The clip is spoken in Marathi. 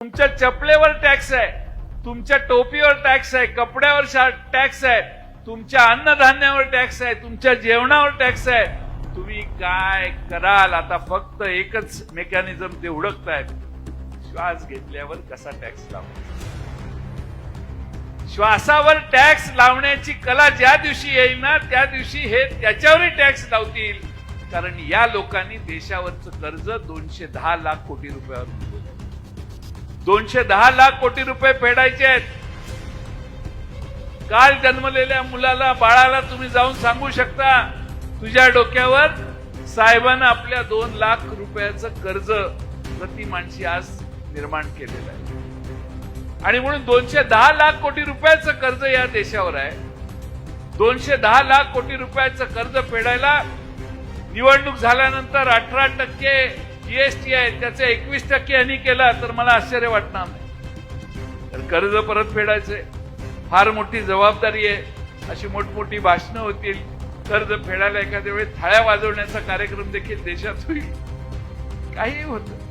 तुमच्या चपलेवर टॅक्स आहे तुमच्या टोपीवर टॅक्स आहे कपड्यावर टॅक्स आहे तुमच्या अन्नधान्यावर टॅक्स आहे तुमच्या जेवणावर टॅक्स आहे. तुम्ही काय कराल? आता फक्त एकच मेकॅनिझम ते उडकताय श्वास घेतल्यावर कसा टॅक्स लावायचा? श्वासावर टॅक्स लावण्याची कला ज्या दिवशी येईल ना त्या दिवशी हे त्याच्यावरही टॅक्स लावतील. कारण या लोकांनी देशावरचं कर्ज दोनशे दहा लाख कोटी रुपयावर दोनशे दहा लाख कोटी रुपये फेडायचे आहेत. काल जन्मलेल्या मुलाला बाळाला तुम्ही जाऊन सांगू शकता तुझ्या डोक्यावर साहेबांना आपल्या दोन लाख रुपयाचं कर्ज प्रति माणशी आज निर्माण केलेलं आहे. आणि म्हणून दोनशे दहा लाख कोटी रुपयाचं कर्ज या देशावर आहे. दोनशे दहा लाख कोटी रुपयाचं कर्ज फेडायला निवडणूक झाल्यानंतर अठरा टक्के जीएसटी आहे त्याचे एकवीस टक्के यांनी केला तर मला आश्चर्य वाटणार नाही. तर कर्ज परत फेडायचे फार मोठी जबाबदारी आहे. अशी मोठमोठी भाषणं होतील. कर्ज फेडायला एखाद्या वेळेस थाळ्या वाजवण्याचा कार्यक्रम देखील देशात होईल. काही होतं.